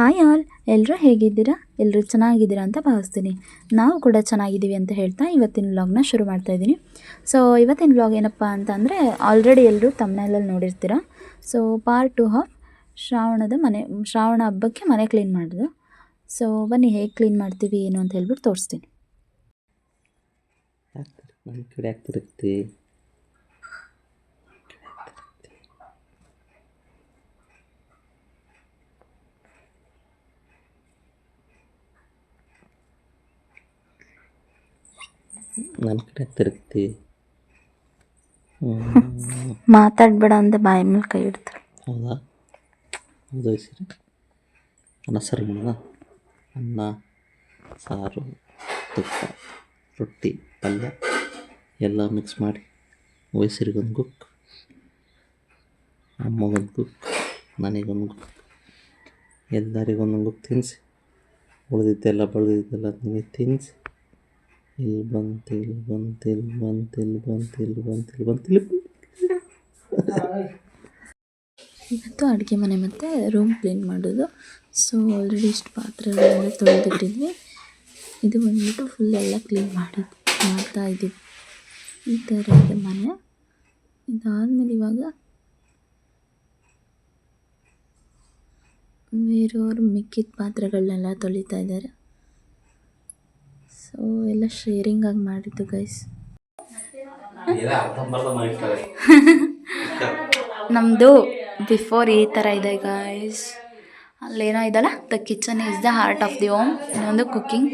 Hi all ಎಲ್ಲರೂ ಹೇಗಿದ್ದೀರಾ? ಎಲ್ಲರೂ ಚೆನ್ನಾಗಿದ್ದೀರಾ ಅಂತ ಭಾವಿಸ್ತೀನಿ. ನಾವು ಕೂಡ ಚೆನ್ನಾಗಿದ್ದೀವಿ ಅಂತ ಹೇಳ್ತಾ ಇವತ್ತಿನ ವ್ಲಾಗ್ನ ಶುರು ಮಾಡ್ತಾ ಇದ್ದೀನಿ. ಸೊ ಇವತ್ತಿನ ವ್ಲಾಗ್ ಏನಪ್ಪ ಅಂತ ಅಂದರೆ ಆಲ್ರೆಡಿ ಎಲ್ಲರೂ ತಮ್ಮನೆಲ್ಲಲ್ಲಿ ನೋಡಿರ್ತೀರ? ಸೊ ಪಾರ್ಟ್ ಟು ಆಫ್ ಶ್ರಾವಣದ ಮನೆ, ಶ್ರಾವಣ ಹಬ್ಬಕ್ಕೆ ಮನೆ ಕ್ಲೀನ್ ಮಾಡೋದು ಸೊ ಬನ್ನಿ, ಹೇಗೆ ಕ್ಲೀನ್ ಮಾಡ್ತೀವಿ, ಏನು ಅಂತ ಹೇಳ್ಬಿಟ್ಟು ತೋರಿಸ್ತೀನಿ. ನನ್ನ ಕಡೆ ತಿರುಗ್ತಿ ಮಾತಾಡ್ಬೇಡ ಅಂತ ಬಾಯಿ ಮೇಲೆ ಕೈ ಇಡ್ತಾರೆ ಹೌದಾ? ಹೌದು ಸರಿ ಅನ್ನ ಸರ್ ಮಾಡೋಣ? ಅನ್ನ ಸಾರು ತುಪ್ಪ ರೊಟ್ಟಿ ಪಲ್ಯ ಎಲ್ಲ ಮಿಕ್ಸ್ ಮಾಡಿ ವಯಸ್ಸರಿಗೊಂದು ಕುಕ್ ಅಮ್ಮಗೊಂದು ಕುಕ್ ನನಗೊಂದು ಕುಕ್ ಎಲ್ಲರಿಗೊಂದೊಂದು ಕುಕ್ ತಿನ್ನಿಸಿ ಉಳಿದಿದ್ದೆಲ್ಲ ಬೆಳೆದಿದ್ದೆಲ್ಲ ನನಗೆ ತಿನ್ನಿಸಿ ಇಲ್ಲಿ ಬಂತು ಇಲ್ಲಿ ಬಂತು ಇಲ್ಲಿ ಬಂತು ಇಲ್ಲಿ ಬಂತು ಇಲ್ಲಿ ಬಂತು ಇಲ್ಲಿ ಬಂತು ಇಲ್ಲಿ ಇವತ್ತು ಅಡುಗೆ ಮನೆ ಮತ್ತು ರೂಮ್ ಕ್ಲೀನ್ ಮಾಡೋದು. ಸೊ ಆಲ್ರೆಡಿ ಇಷ್ಟು ಪಾತ್ರೆಗಳೆಲ್ಲ ತೊಳೆದಿಟ್ಟಿದ್ವಿ. ಇದು ಬಂದ್ಬಿಟ್ಟು ಫುಲ್ ಎಲ್ಲ ಕ್ಲೀನ್ ಮಾಡಿ ಮಾಡ್ತಾ ಇದ್ದೀವಿ. ಈ ಥರ ಇದೆ ಮನೆ. ಇದಾದಮೇಲೆ ಇವಾಗ ಬೇರೆಯವರು ಮಿಕ್ಕಿದ ಪಾತ್ರೆಗಳನ್ನೆಲ್ಲ ತೊಳಿತಾ ಇದ್ದಾರೆ. ಸೊ ಎಲ್ಲ ಶೇರಿಂಗಾಗಿ ಮಾಡಿದ್ದು ಗೈಸ್ ನಮ್ಮದು ಬಿಫೋರ್ ಈ ಥರ ಇದೆ ಗೈಸ್ ಅಲ್ಲೇನೋ ಇದಲ್ಲ? The kitchen is the heart of the home ಇನ್ನೊಂದು ಕುಕ್ಕಿಂಗ್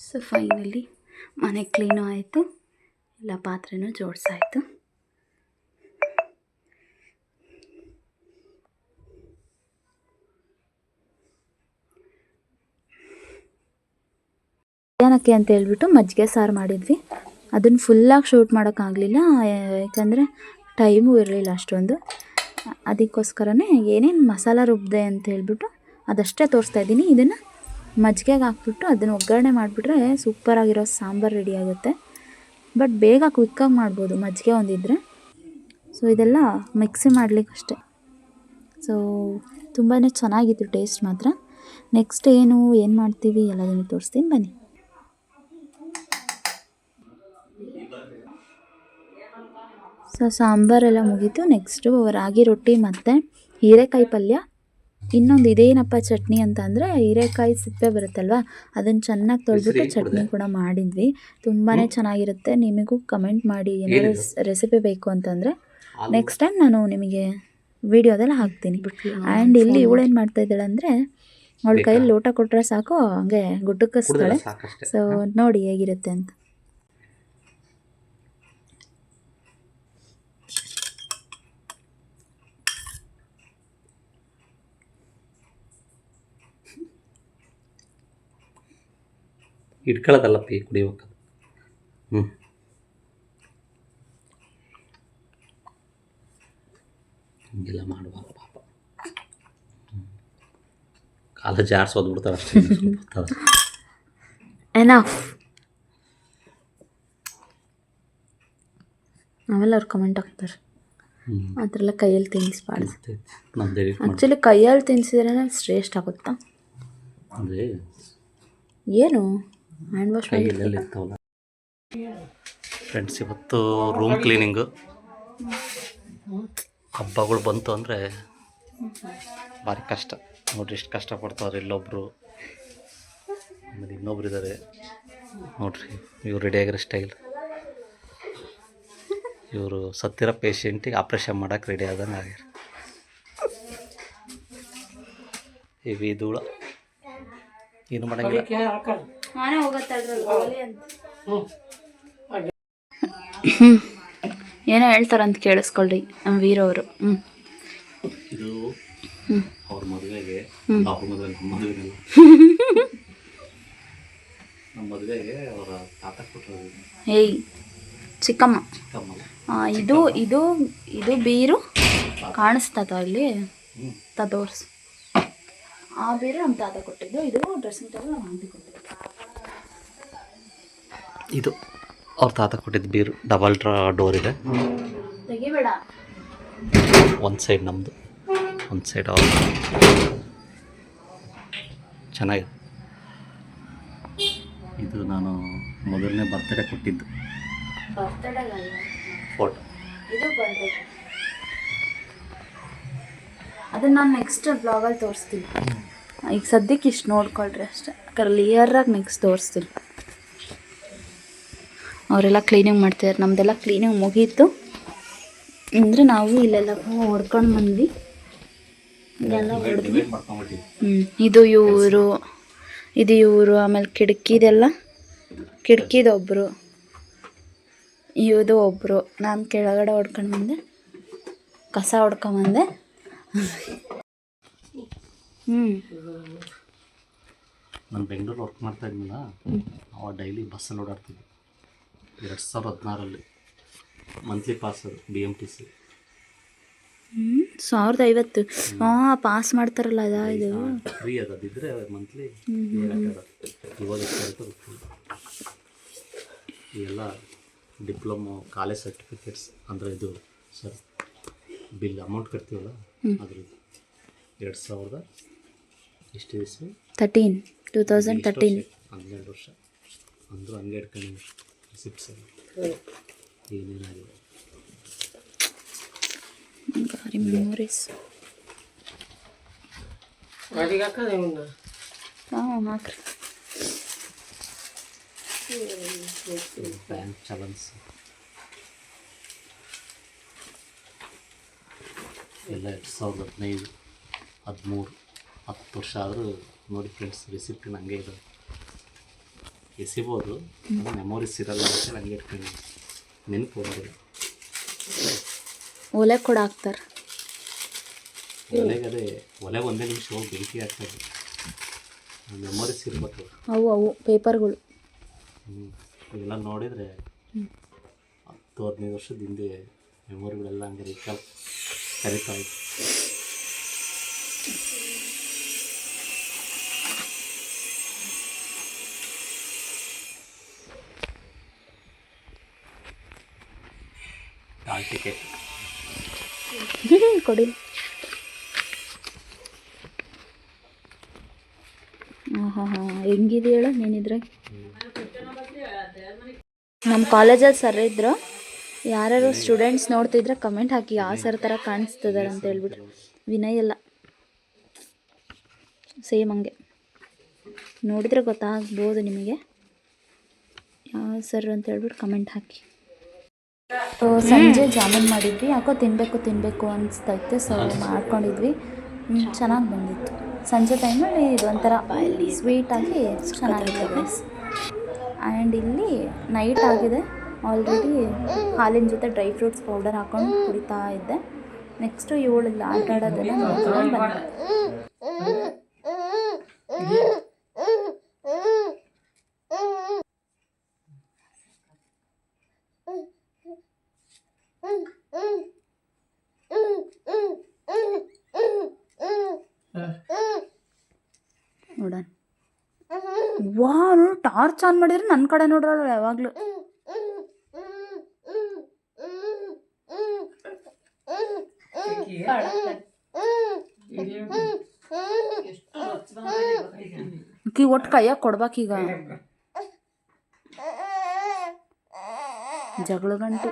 ಸೊ ಫೈನಲಿ ಮನೆ ಕ್ಲೀನು ಆಯಿತು. ಎಲ್ಲ ಪಾತ್ರೆನೂ ಜೋಡಿಸಾಯಿತು. ಮಧ್ಯಾಹ್ನಕ್ಕೆ ಅಂತ ಹೇಳ್ಬಿಟ್ಟು ಮಜ್ಜಿಗೆ ಸಾರು ಮಾಡಿದ್ವಿ. ಅದನ್ನು ಫುಲ್ಲಾಗಿ ಶೂಟ್ ಮಾಡೋಕ್ಕಾಗಲಿಲ್ಲ ಯಾಕಂದರೆ ಟೈಮು ಇರಲಿಲ್ಲ ಅಷ್ಟೊಂದು. ಅದಕ್ಕೋಸ್ಕರನೇ ಏನೇನು ಮಸಾಲ ರುಬ್ಬಿದೆ ಅಂತ ಹೇಳ್ಬಿಟ್ಟು ಅದಷ್ಟೇ ತೋರಿಸ್ತಾ ಇದ್ದೀನಿ. ಇದನ್ನು ಮಜ್ಜಿಗೆಗೆ ಹಾಕ್ಬಿಟ್ಟು ಅದನ್ನು ಒಗ್ಗರಣೆ ಮಾಡಿಬಿಟ್ರೆ ಸೂಪರಾಗಿರೋ ಸಾಂಬಾರು ರೆಡಿ ಆಗುತ್ತೆ. ಬಟ್ ಬೇಗ ಕ್ವಿಕ್ಕಾಗಿ ಮಾಡ್ಬೋದು ಮಜ್ಜಿಗೆ ಒಂದಿದ್ರೆ. ಸೊ ಇದೆಲ್ಲ ಮಿಕ್ಸಿ ಮಾಡಲಿಕ್ಕಷ್ಟೆ. ಸೊ ತುಂಬಾ ಚೆನ್ನಾಗಿತ್ತು ಟೇಸ್ಟ್ ಮಾತ್ರ. ನೆಕ್ಸ್ಟ್ ಏನು ಏನು ಮಾಡ್ತೀವಿ ಎಲ್ಲದನ್ನು ತೋರಿಸ್ತೀನಿ. ಬನ್ನಿ. ಸೊ ಸಾಂಬಾರೆಲ್ಲ ಮುಗೀತು. ನೆಕ್ಸ್ಟು ರಾಗಿ ರೊಟ್ಟಿ ಮತ್ತು ಹೀರೆಕಾಯಿ ಪಲ್ಯ. ಇನ್ನೊಂದು ಇದೇನಪ್ಪ ಚಟ್ನಿ ಅಂತ ಅಂದರೆ ಹೀರೆಕಾಯಿ ಸಿಪ್ಪೆ ಬರುತ್ತಲ್ವ? ಅದನ್ನು ಚೆನ್ನಾಗಿ ತೊಳೆದ್ಬಿಟ್ಟು ಚಟ್ನಿ ಕೂಡ ಮಾಡಿದ್ವಿ. ತುಂಬಾ ಚೆನ್ನಾಗಿರುತ್ತೆ. ನಿಮಗೂ ಕಮೆಂಟ್ ಮಾಡಿ ಏನಾದರೂ ರೆಸಿಪಿ ಬೇಕು ಅಂತಂದರೆ ನೆಕ್ಸ್ಟ್ ಟೈಮ್ ನಾನು ನಿಮಗೆ ವಿಡಿಯೋದಲ್ಲಿ ಹಾಕ್ತೀನಿ. ಆ್ಯಂಡ್ ಇಲ್ಲಿ ಇವಳೇನು ಮಾಡ್ತಾ ಇದ್ದಾಳೆ ಅಂದರೆ ಅವಳ ಕೈಯಲ್ಲಿ ಲೋಟ ಕೊಟ್ಟರೆ ಸಾಕು ಹಂಗೆ ಗುಡ್ಡಕ್ಕಿಸ್ತಾಳೆ. ಸೊ ನೋಡಿ ಹೇಗಿರುತ್ತೆ ಅಂತ. ಇಟ್ಕೊಳ್ಳೋದಲ್ಲ ಪಿ ಕುಡಿಬೇಕು ಹ್ಞೂ ಹೀಗೆಲ್ಲ ಮಾಡಬಾರ್ದು ಪಾಪ. ಕಾಲ ಜಾರ್ಸೋದು ಬಿಡ್ತಾರೆ ಅಷ್ಟೇ ಎನಫ್ ಕಮೆಂಟ್ ಹಾಕ್ತಾರೆ. ಆ ಥರ ಎಲ್ಲ ಕೈಯಲ್ಲಿ ತಿನ್ನಿಸ್ಬಾರ್ದು. ಆ್ಯಕ್ಚುಲಿ ಕೈಯಲ್ಲಿ ತಿನ್ಸಿದ್ರೇ ಶ್ರೇಷ್ಠ ಆಗುತ್ತಾ? ಏನು? ಹ್ಯಾಂಡ್ ವಾಶ್ ಕೈಯಲ್ಲಿ ಇರ್ತಾವಲ್ಲ? ಫ್ರೆಂಡ್ಸ್ ಇವತ್ತು ರೂಮ್ ಕ್ಲೀನಿಂಗು ಹಬ್ಬಗಳು ಬಂತು ಅಂದರೆ ಭಾರಿ ಕಷ್ಟ. ನೋಡ್ರಿ ಎಷ್ಟು ಕಷ್ಟಪಡ್ತಾವ್ರೆ ಇಲ್ಲೊಬ್ಬರು ಆಮೇಲೆ ಇನ್ನೊಬ್ರು ಇದ್ದಾರೆ ನೋಡ್ರಿ ಇವ್ರು ರೆಡಿ ಆಗಿರೋ ಸ್ಟೈಲ್ ಇವರು ಸತ್ತಿರೋ ಪೇಷಂಟಿಗೆ ಆಪ್ರೇಷನ್ ಮಾಡೋಕೆ ರೆಡಿ ಆದಂಗೆ ಆಗ್ಯಾರ. ಇವಿ ಧೂಳ ಏನು ಮಾಡಂಗಿಲ್ಲ? ಏನೋ ಹೇಳ್ತಾರಂತ ಕೇಳಿಸ್ಕೊಳ್ರಿ ನಮ್ಮ ವೀರವರು ಹ್ಞೂ ಇದು ಅವ್ರ ಮದುವೆಗೆ ಅವ್ರ ಮದುವೆ ನಮ್ಮ ಮದುವೆಗೆ ನಮ್ಮ ಮದುವೆಗೆ ಅವರ ತಾತ ಕೊಟ್ಟರು ಏಯ್ ಚಿಕ್ಕಮ್ಮ. ಇದು ಇದು ಇದು ಬೀರು ಕಾಣಿಸ್ತದ ಅಲ್ಲಿ? ತೋರ್ಸು. ಆ ಬೀರು ನಮ್ಮ ತಾತ ಕೊಟ್ಟಿದ್ದು ಇದು ಡ್ರೆಸ್ಸಿಂಗ್ ಟೇಬಲ್ ನಮ್ಮ ಆಂಟಿ ಕೊಟ್ಟಿದ್ದು. ಇದು ಅವ್ರ ತಾತ ಕೊಟ್ಟಿದ್ದು ಬೀರು ಡಬಲ್ ಡ್ರಾ ಡೋರ್ ಇದೆ. ಒಂದು ಸೈಡ್ ನಮ್ಮದು ಒಂದು ಸೈಡ್ ಅವ್ರ ಚೆನ್ನಾಗಿದೆ. ಇದು ನಾನು ಮೊದಲನೇ ಬರ್ತಡೇ ಕೊಟ್ಟಿದ್ದು. ಫೋಟೋ ಅದನ್ನ ನಾನು ನೆಕ್ಸ್ಟ್ ಬ್ಲಾಗಲ್ಲಿ ತೋರಿಸ್ತೀನಿ. ಈಗ ಸದ್ಯಕ್ಕೆ ಇಷ್ಟು ನೋಡ್ಕೊಳ್ರಿ ಅಷ್ಟೇ. ಕ್ಲಿಯರಾಗಿ ನೆಕ್ಸ್ಟ್ ತೋರಿಸ್ತೀನಿ. ಅವರೆಲ್ಲ ಕ್ಲೀನಿಂಗ್ ಮಾಡ್ತಿದ್ದಾರೆ ನಮ್ಮದೆಲ್ಲ ಕ್ಲೀನಿಂಗ್ ಮುಗೀತು. ಅಂದರೆ ನಾವು ಇಲ್ಲೆಲ್ಲ ಹೊಡ್ಕೊಂಡು ಬಂದ್ವಿ. ಇದೆಲ್ಲ ಹೊಡೆದ್ವಿ ಹ್ಞೂ ಇದು ಇವರು ಇದು ಇವರು ಆಮೇಲೆ ಕಿಟಕಿದೆಲ್ಲ. ಕಿಟಕಿದೊಬ್ಬರು ಇದು ಒಬ್ಬರು ನಾನು ಕೆಳಗಡೆ ಹೊಡ್ಕೊಂಡು ಬಂದೆ. ಕಸ ಹೊಡ್ಕೊಂಬಂದೆ ಹ್ಞೂ ನಾನು ಬೆಂಗಳೂರು ವರ್ಕ್ ಮಾಡ್ತಾ ಇದ್ನಲ್ಲ ಅವಾಗ ಡೈಲಿ ಬಸ್ಸಲ್ಲಿ ಓಡಾಡ್ತಿದ್ದೆ. ಎರಡು ಸಾವಿರದ ಹದಿನಾರಲ್ಲಿ ಮಂತ್ಲಿ ಪಾಸ್ ಅದು ಬಿ ಎಂ ಟಿ ಸಿ ಸಾವಿರದ ಐವತ್ತು. ಹಾಂ ಪಾಸ್ ಮಾಡ್ತಾರಲ್ಲ ಅದ ಇದು. ಫ್ರೀ ಅದು ಅದಿದ್ರೆ ಮಂತ್ಲಿ ಇವಾಗ ಇವೆಲ್ಲ ಡಿಪ್ಲೊಮೊ ಕಾಲೇಜ್ ಸರ್ಟಿಫಿಕೇಟ್ಸ್ ಅಂದರೆ ಇದು ಸರ್ ಬಿಲ್ ಅಮೌಂಟ್ ಕಟ್ತೀವಲ್ಲ ಅದ್ರದ್ದು. ಎರಡು ಸಾವಿರದ ಎಷ್ಟು ದಿವಸ. Thirteen two thousand thirteen. ಹನ್ನೆರಡು ವರ್ಷ. ಅಂದರೂ ಹಂಗೆ ಇಟ್ಕೊಂಡು ಎಲ್ಲ ಏನೇನಾಗಿದೆ ಗಾರಿ ಮೆಮೊರೀಸ್ ಹಾಂ ಹಾಕ್ರಿ ಬ್ಯಾಂಕ್ ಚಲನ್ಸ್ ಎಲ್ಲ ಎರಡು ಸಾವಿರದ ಹದಿನೈದು ಹದಿಮೂರು ಹತ್ತು ವರ್ಷ ಆದರೂ ನೋಡಿ ಫ್ರೆಂಡ್ಸ್ ರೆಸಿಪಿ ಹಂಗೆ ಇದೆ ಎಸಿಬೋದು. ಮೆಮೊರೀಸ್ ಇರಲ್ಲ ಅಂತ ನನಗೆ ಇಟ್ಕೊಂಡು ನೆನಪು ಒಲೆ ಕೂಡ ಹಾಕ್ತಾರೆ. ಒಲೆಗದೆ ಒಲೆ ಒಂದೇ ನಿಮಿಷ ಹೋಗಿ ಬೆಂಕಿ ಹಾಕ್ತಾರೆ. ಮೆಮೊರೀಸ್ ಇರ್ಬೇಕು. ಅವು ಅವು ಪೇಪರ್ಗಳು. ಎಲ್ಲ ನೋಡಿದರೆ ಹತ್ತು ಹದಿನೈದು ವರ್ಷದ ಹಿಂದೆ ಮೆಮೊರಿಗಳೆಲ್ಲ ಹಂಗೆ ರೀಕಾಲ್ ಕರಿತಾ ಇತ್ತು ಹಾಲ್ ಟಿಕೆಟ್ ಕೊಡಿ ಹಾಂ ನೀನಿದ್ರೆ? ನಮ್ಮ ಕಾಲೇಜಲ್ಲಿ ಸರ್ ಇದ್ರು. ಯಾರ್ಯಾರು ಸ್ಟೂಡೆಂಟ್ಸ್ ನೋಡ್ತಿದ್ರೆ ಕಮೆಂಟ್ ಹಾಕಿ, ಯಾವ ಸರ್ ಥರ ಕಾಣಿಸ್ತದಾರ ಅಂತ ಹೇಳ್ಬಿಟ್ಟು ವಿನಯ್ ಎಲ್ಲ ಸೇಮ್ ಹಂಗೆ. ನೋಡಿದ್ರೆ ಗೊತ್ತಾಗ್ಬೋದು ನಿಮಗೆ. ಯಾವ ಸರ್ ಅಂತ ಹೇಳ್ಬಿಟ್ಟು ಕಮೆಂಟ್ ಹಾಕಿ. ಸಂಜೆ ಜಾಮೂನ್ ಮಾಡಿದ್ವಿ. ಯಾಕೋ ತಿನ್ನಬೇಕು ತಿನ್ನಬೇಕು ಇತ್ತು ಸೊ ಮಾಡ್ಕೊಂಡಿದ್ವಿ. ಚೆನ್ನಾಗಿ ಬಂದಿತ್ತು. ಸಂಜೆ ಟೈಮಲ್ಲಿ ಇದೊಂಥರ ಸ್ವೀಟಾಗಿ ಚೆನ್ನಾಗಿದೆ ಆ್ಯಂಡ್ ಇಲ್ಲಿ ನೈಟ್ ಆಗಿದೆ. ಆಲ್ರೆಡಿ ಹಾಲಿನ ಜೊತೆ ಡ್ರೈ ಫ್ರೂಟ್ಸ್ ಪೌಡರ್ ಹಾಕೊಂಡು ಕುಡಿತಾ ಇದ್ದೆ. ನೆಕ್ಸ್ಟು ಇವಳಿಲ್ಲ ಆಟ ಆಡೋದನ್ನು ನೋಡ್ಕೊಂಡು ಬಂದೆ. ಟಾರ್ಚ್ ಆನ್ ಮಾಡಿದ್ರೆ ನನ್ನ ಕಡೆ ನೋಡ್ರಲ್ಲ ಯಾವಾಗಲೂ. ಕಿ ಒಟ್ಟು ಕೈಯಾಗ ಕೊಡ್ಬೇಕೀಗ ಜಗಳ ಗಂಟು.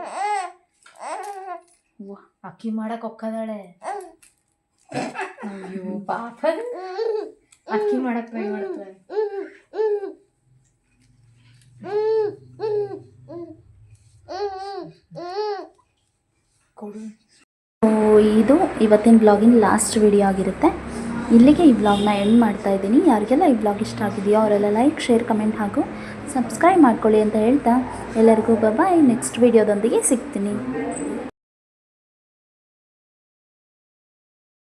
ಅಕ್ಕಿ ಮಾಡಕ್ ಒಕ್ಕದಾಳೆ. ಅಯ್ಯೋ ಪಾಪ ಅಕ್ಕಿ ಮಾಡಕ್ ಟ್ರೈ ಸೊ ಇದು ಇವತ್ತಿನ ಬ್ಲಾಗಿನ ಲಾಸ್ಟ್ ವಿಡಿಯೋ ಆಗಿರುತ್ತೆ. ಇಲ್ಲಿಗೆ ಈ ಬ್ಲಾಗ್ನ ಎಂಡ್ ಮಾಡ್ತಾ ಇದ್ದೀನಿ. ಯಾರಿಗೆಲ್ಲ ಈ ಬ್ಲಾಗ್ ಇಷ್ಟ ಆಗಿದೆಯೋ ಅವರೆಲ್ಲ ಲೈಕ್ ಶೇರ್ ಕಮೆಂಟ್ ಹಾಗೂ ಸಬ್ಸ್ಕ್ರೈಬ್ ಮಾಡ್ಕೊಳ್ಳಿ ಅಂತ ಹೇಳ್ತಾ ಎಲ್ಲರಿಗೂ ಬಾಯ್ ನೆಕ್ಸ್ಟ್ ವಿಡಿಯೋದೊಂದಿಗೆ ಸಿಗ್ತೀನಿ.